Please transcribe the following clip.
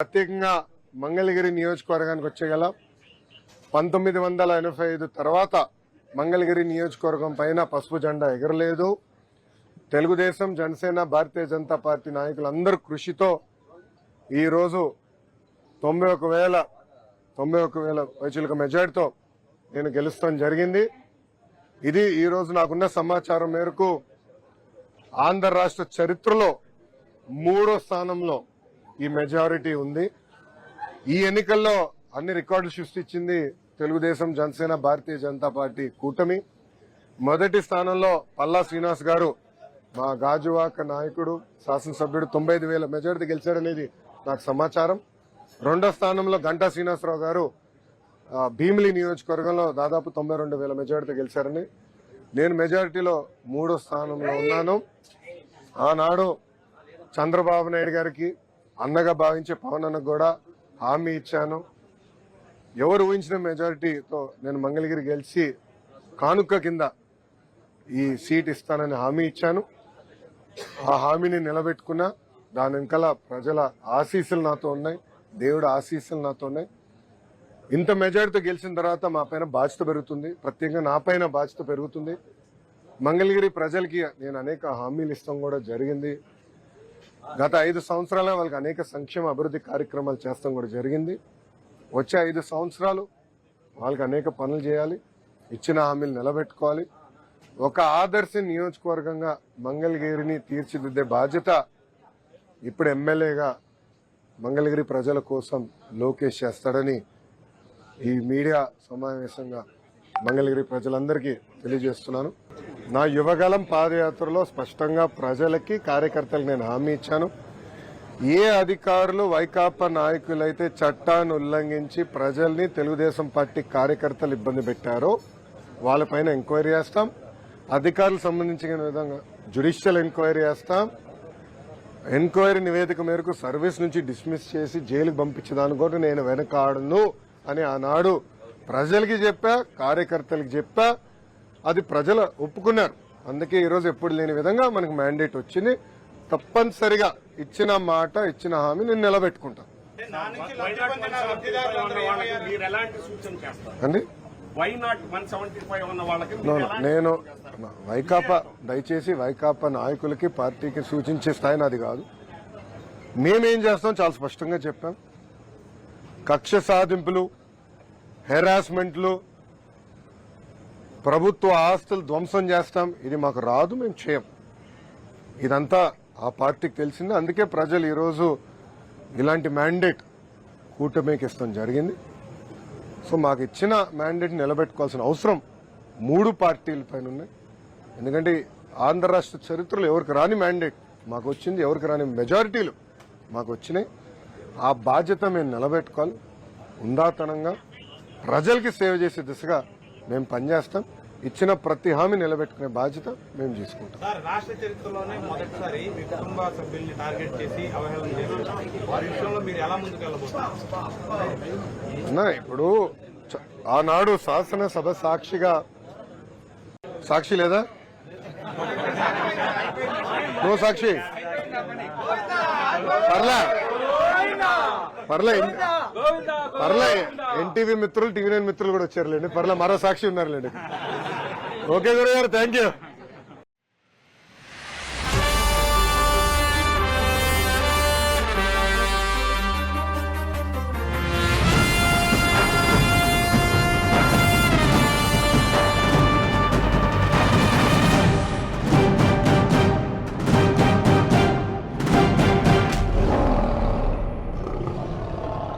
ప్రత్యేకంగా మంగళగిరి నియోజకవర్గానికి వచ్చేగల పంతొమ్మిది వందల ఎనభై ఐదు తర్వాత మంగళగిరి నియోజకవర్గం పైన పసుపు జెండా ఎగరలేదు. తెలుగుదేశం జనసేన భారతీయ జనతా పార్టీ నాయకులందరూ కృషితో ఈరోజు తొంభై ఒక వేల తొంభై ఒక వేల వైచులక మెజార్టీతో నేను గెలుస్తాం జరిగింది. ఇది ఈరోజు నాకున్న సమాచారం మేరకు ఆంధ్ర రాష్ట్ర చరిత్రలో మూడో స్థానంలో ఈ మెజారిటీ ఉంది. ఈ ఎన్నికల్లో అన్ని రికార్డులు సృష్టించింది తెలుగుదేశం జనసేన భారతీయ జనతా పార్టీ కూటమి. మొదటి స్థానంలో పల్లా శ్రీనివాస్ గారు మా గాజువాక నాయకుడు శాసనసభ్యుడు తొంభై ఐదు వేల మెజారిటీ గెలిచాడనేది నాకు సమాచారం. రెండో స్థానంలో గంటా శ్రీనివాసరావు గారు భీమిలి నియోజకవర్గంలో దాదాపు తొంభై రెండు వేల మెజారిటీ గెలిచారని. నేను మెజారిటీలో మూడో స్థానంలో ఉన్నాను. ఆనాడు చంద్రబాబు నాయుడు గారికి అన్నగా భావించే పవన్ అన్నకు కూడా హామీ ఇచ్చాను. ఎవరు ఊహించిన మెజారిటీతో నేను మంగళగిరి గెలిచి కానుక కింద ఈ సీట్ ఇస్తానని హామీ ఇచ్చాను. ఆ హామీని నిలబెట్టుకున్నా దాని వెనకాల ప్రజల ఆశీస్సులు నాతో ఉన్నాయి. దేవుడు ఆశీస్సులు నాతో ఉన్నాయి. ఇంత మెజారిటీతో గెలిచిన తర్వాత మా పైన బాధ్యత పెరుగుతుంది. ప్రత్యేకంగా నా పైన బాధ్యత పెరుగుతుంది. మంగళగిరి ప్రజలకి నేను అనేక హామీలు ఇస్తాం కూడా జరిగింది. గత ఐదు సంవత్సరాల వాళ్ళకి అనేక సంక్షేమ అభివృద్ధి కార్యక్రమాలు చేస్తాం కూడా జరిగింది. వచ్చే ఐదు సంవత్సరాలు వాళ్ళకి అనేక పనులు చేయాలి ఇచ్చిన హామీలు నిలబెట్టుకోవాలి. ఒక ఆదర్శ నియోజకవర్గంగా మంగళగిరిని తీర్చిదిద్దే బాధ్యత ఇప్పుడు ఎమ్మెల్యేగా మంగళగిరి ప్రజల కోసం లోకేష్ చేస్తాడని ఈ మీడియా సమావేశంగా మంగళగిరి ప్రజలందరికీ తెలియజేస్తున్నాను. నా యువగలం పాదయాత్రలో స్పష్టంగా ప్రజలకి కార్యకర్తలు నేను హామీ ఇచ్చాను. ఏ అధికారులు వైకాపా నాయకులైతే చట్టాన్ని ఉల్లంఘించి ప్రజల్ని తెలుగుదేశం పార్టీ కార్యకర్తలు ఇబ్బంది పెట్టారో వాళ్ళపైన ఎంక్వైరీ చేస్తాం. అధికారులకు సంబంధించిన విధంగా జ్యుడిషియల్ ఎంక్వైరీ చేస్తాం. ఎంక్వైరీ నివేదిక మేరకు సర్వీస్ నుంచి డిస్మిస్ చేసి జైలుకు పంపించడానికి కూడా నేను వెనకాడను అని ఆనాడు ప్రజలకి చెప్పా కార్యకర్తలకు చెప్పా. అది ప్రజలు ఒప్పుకున్నారు. అందుకే ఈరోజు ఎప్పుడు లేని విధంగా మనకు మ్యాండేట్ వచ్చింది. తప్పనిసరిగా ఇచ్చిన మాట ఇచ్చిన హామీ నేను నిలబెట్టుకుంటాను అండి? నేను వైకాపా దయచేసి వైకాపా నాయకులకి పార్టీకి సూచించే స్థాయి నాది కాదు. మేమేం చేస్తాం? చాలా స్పష్టంగా చెప్పాం. కక్ష సాధింపులు హెరాస్మెంట్లు ప్రభుత్వ ఆస్తులు ధ్వంసం చేస్తాం. ఇది మాకు రాదు మేము చేయం. ఇదంతా ఆ పార్టీకి తెలిసింది. అందుకే ప్రజలు ఈరోజు ఇలాంటి మ్యాండేట్ కూటమికి ఇస్తాం జరిగింది. సో మాకు ఇచ్చిన మ్యాండేట్ నిలబెట్టుకోవాల్సిన అవసరం మూడు పార్టీల పైన ఉన్నాయి ఎందుకంటే ఆంధ్ర రాష్ట్ర చరిత్రలో ఎవరికి రాని మ్యాండేట్ మాకు వచ్చింది ఎవరికి రాని మెజారిటీలు మాకు వచ్చినాయి ఆ బాధ్యత మేము నిలబెట్టుకోవాలి. ఉందాతనంగా ప్రజలకి సేవ చేసే దిశగా మేము పనిచేస్తాం ఇచ్చిన ప్రతి హామీ నిలబెట్టుకునే బాధ్యత మేము తీసుకుంటాం. సార్ రాష్ట్ర చరిత్రలోనే మొదటిసారి మీ కుటుంబ సభ్యుల్ని టార్గెట్ చేసి అవహేళన చేశారు. వారి విషయంలో మీరు ఎలా ముందుకు వెళ్ళబోతున్నారు అన్నా ఇప్పుడు ఆనాడు శాసనసభ సాక్షిగా సాక్షి లేదా? నువ్వు సాక్షి. పర్లే పర్లే. పర్లే. ఎన్టీవీ మిత్రులు టీవీ నైన్ మిత్రులు కూడా వచ్చారులేండి. పర్లే మరో సాక్షి ఉన్నారులేండి. ఓకే గురుగారు థ్యాంక్ యూ